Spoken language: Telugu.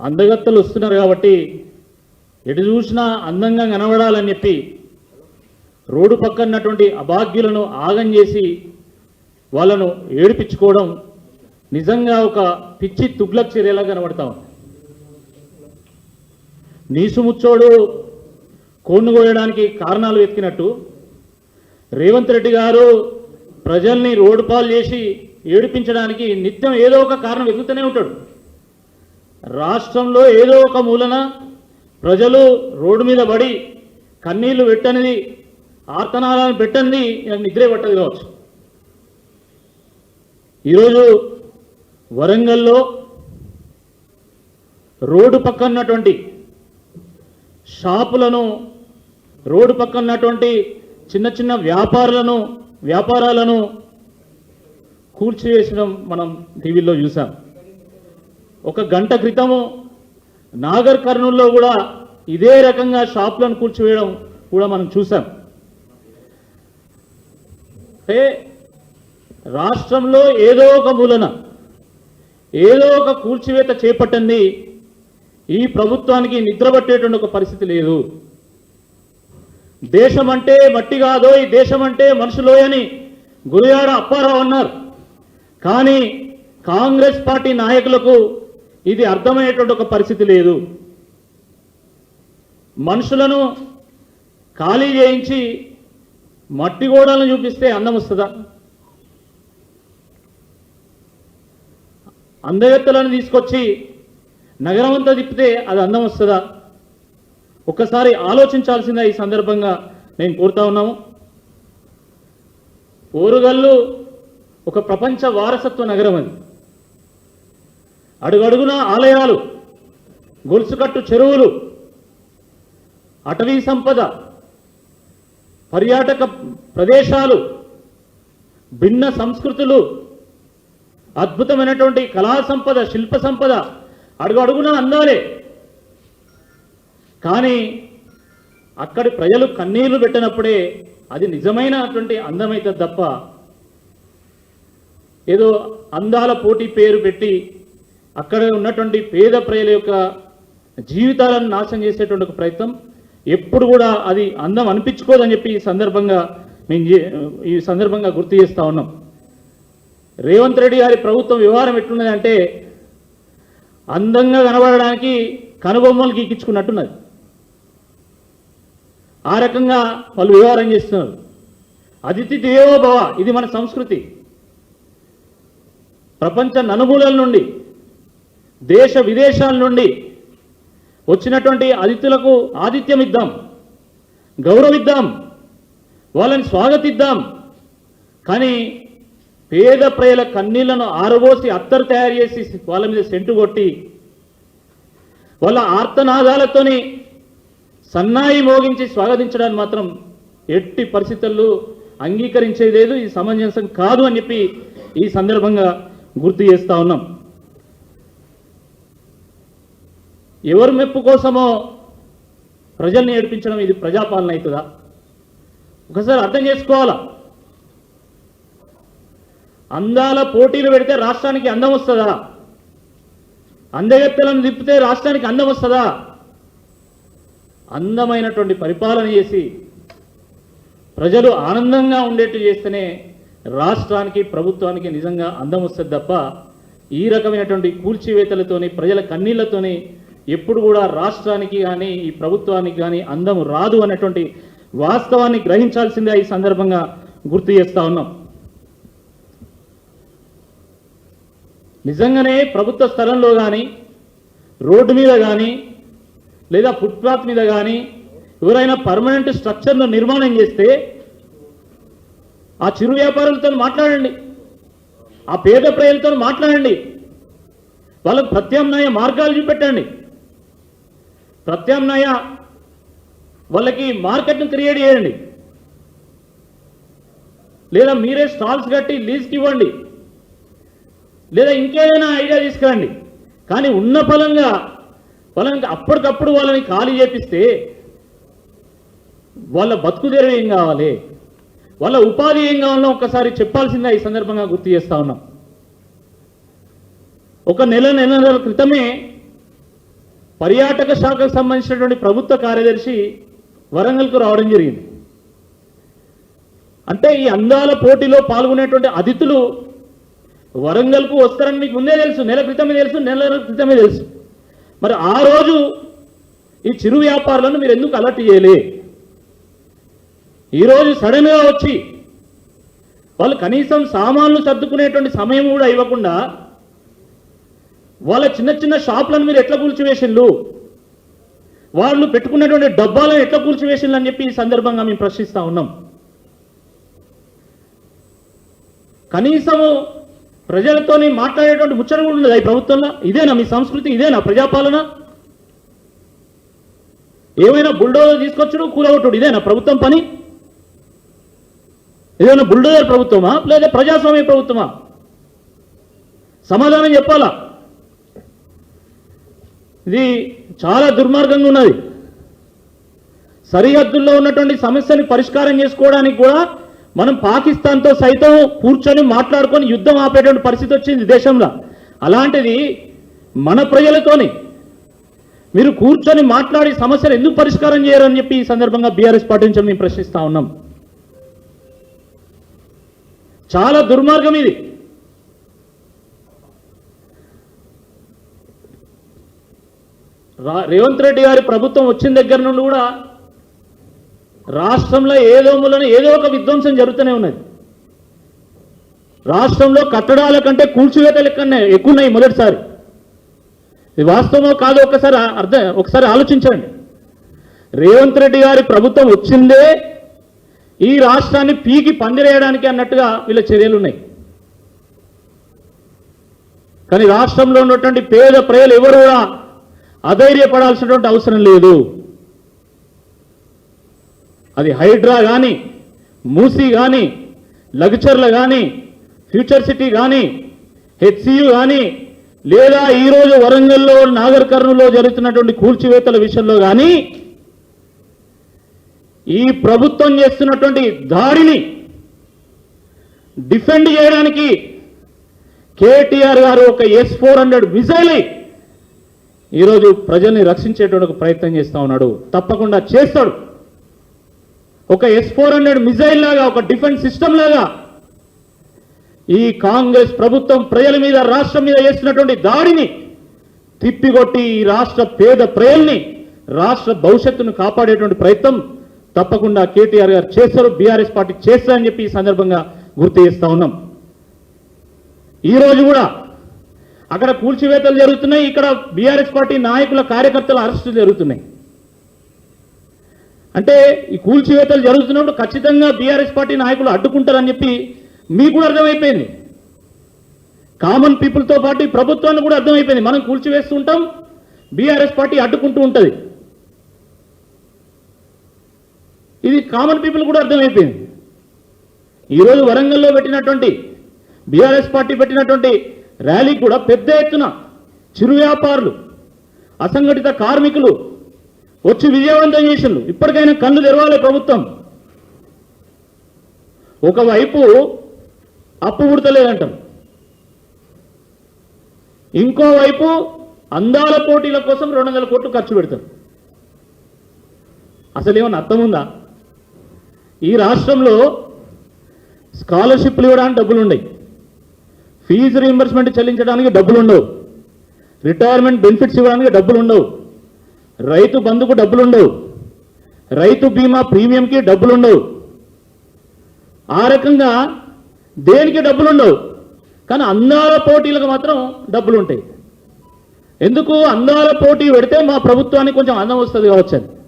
అందగత్తలు వస్తున్నారు కాబట్టి ఎటు చూసినా అందంగా కనబడాలని చెప్పి రోడ్డు పక్కన్నటువంటి అభాగ్యులను ఆగం చేసి వాళ్ళను ఏడిపించుకోవడం నిజంగా ఒక పిచ్చి తుగ్లక్ చర్యలా కనబడతా ఉంది. నీసుముచ్చోడు కోన్ను కోయడానికి కారణాలు వెతికినట్టు రేవంత్ రెడ్డి గారు ప్రజల్ని రోడ్డు పాలు చేసి ఏడిపించడానికి నిత్యం ఏదో ఒక కారణం వెతుకుతూనే ఉంటాడు. రాష్ట్రంలో ఏదో ఒక మూలన ప్రజలు రోడ్డు మీద పడి కన్నీళ్ళు పెట్టనిది ఆర్తనాలను పెట్టనిది నిద్రే పట్టదు కావచ్చు. ఈరోజు వరంగల్లో రోడ్డు పక్కన ఉన్నటువంటి షాపులను రోడ్డు పక్కన ఉన్నటువంటి చిన్న చిన్న వ్యాపారులను వ్యాపారాలను కూల్చివేసడం మనం టీవీలో చూసాం. ఒక గంట క్రితము నాగర్ కర్నూల్లో కూడా ఇదే రకంగా షాప్లను కూల్చివేయడం కూడా మనం చూసాం అంటే రాష్ట్రంలో ఏదో ఒక మూలన ఏదో ఒక కూల్చివేత చేపట్టండి ఈ ప్రభుత్వానికి నిద్రపట్టేటువంటి ఒక పరిస్థితి లేదు. దేశం అంటే మట్టి కాదో ఈ దేశం అంటే మనుషులోయని గురుయాడ అప్పారావు అన్నారు. కానీ కాంగ్రెస్ పార్టీ నాయకులకు ఇది అర్థమయ్యేటువంటి ఒక పరిస్థితి లేదు. మనుషులను ఖాళీ చేయించి మట్టి గోడలను చూపిస్తే అందం వస్తుందా? అందగత్తలను తీసుకొచ్చి నగరం అంతా తిప్పితే అది అందం వస్తుందా? ఒక్కసారి ఆలోచించాల్సిందే ఈ సందర్భంగా నేను కోరుతా ఉన్నాము. ఓరుగల్లు ఒక ప్రపంచ వారసత్వ నగరం అది. అడుగడుగున ఆలయాలు గొలుసుకట్టు చెరువులు అటవీ సంపద పర్యాటక ప్రదేశాలు భిన్న సంస్కృతులు అద్భుతమైనటువంటి కళా సంపద శిల్ప సంపద అడుగు అడుగున అందాలే. కానీ అక్కడి ప్రజలు కన్నీళ్ళు పెట్టినప్పుడే అది నిజమైనటువంటి అందమైతే తప్ప ఏదో అందాల పోటీ పేరు పెట్టి అక్కడ ఉన్నటువంటి పేద ప్రజల యొక్క జీవితాలను నాశనం చేసేటువంటి ఒక ప్రయత్నం. ఎప్పుడు కూడా అది అందం అనిపించుకోదని చెప్పి ఈ సందర్భంగా మేము ఈ సందర్భంగా గుర్తు చేస్తా ఉన్నాం. రేవంత్ రెడ్డి గారి ప్రభుత్వం వ్యవహారం ఎట్లున్నది అంటే అందంగా కనబడడానికి కనుబొమ్మలు గీకించుకున్నట్టున్నది ఆ రకంగా వాళ్ళు వ్యవహారం చేస్తున్నారు. అతిథి దేవో భవ ఇది మన సంస్కృతి. ప్రపంచ నలుమూలల నుండి దేశ విదేశాల నుండి వచ్చినటువంటి అతిథులకు ఆతిథ్యం ఇద్దాం గౌరవిద్దాం వాళ్ళని స్వాగతిద్దాం. కానీ పేద ప్రజల కన్నీళ్ళను ఆరబోసి అత్తరు తయారు చేసి వాళ్ళ మీద సెంటు కొట్టి వాళ్ళ ఆర్తనాదాలతోని సన్నాయి మోగించి స్వాగతించడానికి మాత్రం ఎట్టి పరిస్థితుల్లో అంగీకరించేది లేదు ఇది సమంజసం కాదు అని చెప్పి ఈ సందర్భంగా గుర్తు చేస్తా ఉన్నాం. ఎవరు మెప్పు కోసమో ప్రజల్ని ఏడిపించడం ఇది ప్రజాపాలన అవుతుందా? ఒకసారి అర్థం చేసుకోవాలా? అందాల పోటీలు పెడితే రాష్ట్రానికి అందం వస్తుందా? అందగత్తెలను తిప్పితే రాష్ట్రానికి అందం వస్తుందా? అందమైనటువంటి పరిపాలన చేసి ప్రజలు ఆనందంగా ఉండేట్టు చేస్తేనే రాష్ట్రానికి ప్రభుత్వానికి నిజంగా అందం వస్తుంది తప్ప ఈ రకమైనటువంటి కూల్చివేతలతోని ప్రజల కన్నీళ్ళతోని ఎప్పుడు కూడా రాష్ట్రానికి కానీ ఈ ప్రభుత్వానికి కానీ అందం రాదు అన్నటువంటి వాస్తవాన్ని గ్రహించాల్సిందే ఈ సందర్భంగా గుర్తు చేస్తా ఉన్నాం. నిజంగానే ప్రభుత్వ స్థలంలో కానీ రోడ్డు మీద కానీ లేదా ఫుట్పాత్ మీద కానీ ఎవరైనా పర్మనెంట్ స్ట్రక్చర్ను నిర్మాణం చేస్తే ఆ చిరు వ్యాపారులతో మాట్లాడండి. ఆ పేద ప్రజలతో మాట్లాడండి. వాళ్ళకు ప్రత్యామ్నాయ మార్గాలు చూపెట్టండి. ప్రత్యామ్నాయ వాళ్ళకి మార్కెట్ను క్రియేట్ చేయండి. లేదా మీరే స్టాల్స్ కట్టి లీజ్కి ఇవ్వండి. లేదా ఇంకేదైనా ఐడియా తీసుకురండి. కానీ ఉన్న ఫలంగా ఫలంగా అప్పటికప్పుడు వాళ్ళని ఖాళీ చేపిస్తే వాళ్ళ బతుకు ఏం కావాలి? వాళ్ళ ఉపాధి ఏం కావాలో ఒక్కసారి చెప్పాల్సిందే ఈ సందర్భంగా గుర్తు చేస్తా ఉన్నాం. ఒక నెల నెలల క్రితమే పర్యాటక శాఖకు సంబంధించినటువంటి ప్రభుత్వ కార్యదర్శి వరంగల్కు రావడం జరిగింది. అంటే ఈ అందాల పోటీలో పాల్గొనేటువంటి అతిథులు వరంగల్కు వస్తారని మీకు ముందే తెలుసు నెల క్రితమే తెలుసు నెల క్రితమే తెలుసు. మరి ఆ రోజు ఈ చిరు వ్యాపారులను మీరు ఎందుకు అలర్ట్ చేయలే? ఈరోజు సడన్గా వచ్చి వాళ్ళు కనీసం సామాన్లు సర్దుకునేటువంటి సమయం కూడా ఇవ్వకుండా వాళ్ళ చిన్న చిన్న షాపులను మీరు ఎట్లా కూల్చివేసిండ్రు? వాళ్ళు పెట్టుకున్నటువంటి డబ్బాలను ఎట్లా కూల్చివేసిండ్రు అని చెప్పి ఈ సందర్భంగా మేము ప్రశ్నిస్తా ఉన్నాం. కనీసము ప్రజలతోని మాట్లాడేటువంటి ముచ్చట కూడా ఉండదు ఈ ప్రభుత్వంలో? ఇదేనా మీ సంస్కృతి? ఇదేనా ప్రజాపాలన? ఏమైనా బుల్డోజర్ తీసుకొచ్చుడు కూలగొట్టుడు ఇదేనా ప్రభుత్వం పని? ఏదైనా బుల్డోజర్ ప్రభుత్వమా? లేదా ప్రజాస్వామ్య ప్రభుత్వమా? సమాధానం చెప్పాలా? ఇది చాలా దుర్మార్గంగా ఉన్నది. సరిహద్దుల్లో ఉన్నటువంటి సమస్యని పరిష్కారం చేసుకోవడానికి కూడా మనం పాకిస్తాన్తో సైతం కూర్చొని మాట్లాడుకొని యుద్ధం ఆపేటువంటి పరిస్థితి వచ్చింది దేశంలో. అలాంటిది మన ప్రజలతోని మీరు కూర్చొని మాట్లాడి సమస్యలు ఎందుకు పరిష్కారం చేయరని చెప్పి ఈ సందర్భంగా బీఆర్ఎస్ పార్టీ నుంచి మేము ప్రశ్నిస్తా ఉన్నాం. చాలా దుర్మార్గం ఇది. రేవంత్ రెడ్డి గారి ప్రభుత్వం వచ్చిన దగ్గర నుండి కూడా రాష్ట్రంలో ఏదో మూలన ఏదో ఒక విధ్వంసం జరుగుతూనే ఉన్నది. రాష్ట్రంలో కట్టడాల కంటే కూల్చివేతలు కన్నా ఎక్కువన్నాయి మొదటిసారి. ఇది వాస్తవమో కాదో ఒకసారి అర్థం ఒకసారి ఆలోచించండి. రేవంత్ రెడ్డి గారి ప్రభుత్వం వచ్చిందే ఈ రాష్ట్రాన్ని పీకి పందిరేయడానికి అన్నట్టుగా వీళ్ళ చర్యలు ఉన్నాయి. కానీ రాష్ట్రంలో ఉన్నటువంటి పేద ప్రజలు ఎవరు కూడా అధైర్యపడాల్సినటువంటి అవసరం లేదు. అది హైడ్రా కానీ మూసీ కానీ లగ్చర్ల కానీ ఫ్యూచర్ సిటీ కానీ హెచ్సియు కానీ లేదా ఈరోజు వరంగల్లో నాగర్ కర్నూలులో జరుగుతున్నటువంటి కూల్చివేతల విషయంలో కానీ ఈ ప్రభుత్వం చేస్తున్నటువంటి దాడిని డిఫెండ్ చేయడానికి కేటీఆర్ గారు ఒక ఎస్ ఫోర్ హండ్రెడ్ మిసైల్ ఈరోజు ప్రజల్ని రక్షించేటువంటి ఒక ప్రయత్నం చేస్తా ఉన్నాడు. తప్పకుండా చేస్తాడు. ఒక ఎస్ ఫోర్ హండ్రెడ్ మిజైల్ లాగా ఒక డిఫెన్స్ సిస్టమ్ లాగా ఈ కాంగ్రెస్ ప్రభుత్వం ప్రజల మీద రాష్ట్రం మీద చేస్తున్నటువంటి దాడిని తిప్పికొట్టి ఈ రాష్ట్ర పేద ప్రజల్ని రాష్ట్ర భవిష్యత్తును కాపాడేటువంటి ప్రయత్నం తప్పకుండా కేటీఆర్ గారు చేస్తారు. బీఆర్ఎస్ పార్టీ చేస్తారని చెప్పి ఈ సందర్భంగా గుర్తు చేస్తా ఉన్నాం. ఈ రోజు కూడా అక్కడ కూల్చివేతలు జరుగుతున్నాయి ఇక్కడ బీఆర్ఎస్ పార్టీ నాయకుల కార్యకర్తల అరెస్టులు జరుగుతున్నాయి. అంటే ఈ కూల్చివేతలు జరుగుతున్నప్పుడు ఖచ్చితంగా బీఆర్ఎస్ పార్టీ నాయకులు అడ్డుకుంటారని చెప్పి మీకు కూడా అర్థమైపోయింది. కామన్ పీపుల్తో పాటు ప్రభుత్వానికి ప్రభుత్వాన్ని కూడా అర్థమైపోయింది. మనం కూల్చివేస్తూ ఉంటాం బీఆర్ఎస్ పార్టీ అడ్డుకుంటూ ఉంటుంది. ఇది కామన్ పీపుల్ కూడా అర్థమైపోయింది. ఈరోజు వరంగల్లో పెట్టినటువంటి బీఆర్ఎస్ పార్టీ పెట్టినటువంటి ర్యాలీకి కూడా పెద్ద ఎత్తున చిరు వ్యాపారులు అసంఘటిత కార్మికులు వచ్చి విజయవంతం చేసిండ్రు. ఇప్పటికైనా కళ్ళు తెరవాలి ప్రభుత్వం. ఒకవైపు అప్పు పుడతలేదంటాం ఇంకోవైపు అందాల పోటీల కోసం రెండు వందల కోట్లు ఖర్చు పెడతారు అసలు ఏమన్నా అర్థం ఉందా? ఈ రాష్ట్రంలో స్కాలర్షిప్లు ఇవ్వడానికి డబ్బులు ఉన్నాయి ఫీజు రీంబర్స్మెంట్ చెల్లించడానికి డబ్బులు ఉండవు. రిటైర్మెంట్ బెనిఫిట్స్ ఇవ్వడానికి డబ్బులు ఉండవు. రైతు బంధుకు డబ్బులు ఉండవు. రైతు బీమా ప్రీమియంకి డబ్బులు ఉండవు. ఆ రకంగా దేనికి డబ్బులు ఉండవు? కానీ అందాల పోటీలకు మాత్రం డబ్బులు ఉంటాయి. ఎందుకు? అందాల పోటీ పెడితే మా ప్రభుత్వానికి కొంచెం అందం వస్తుంది కావచ్చు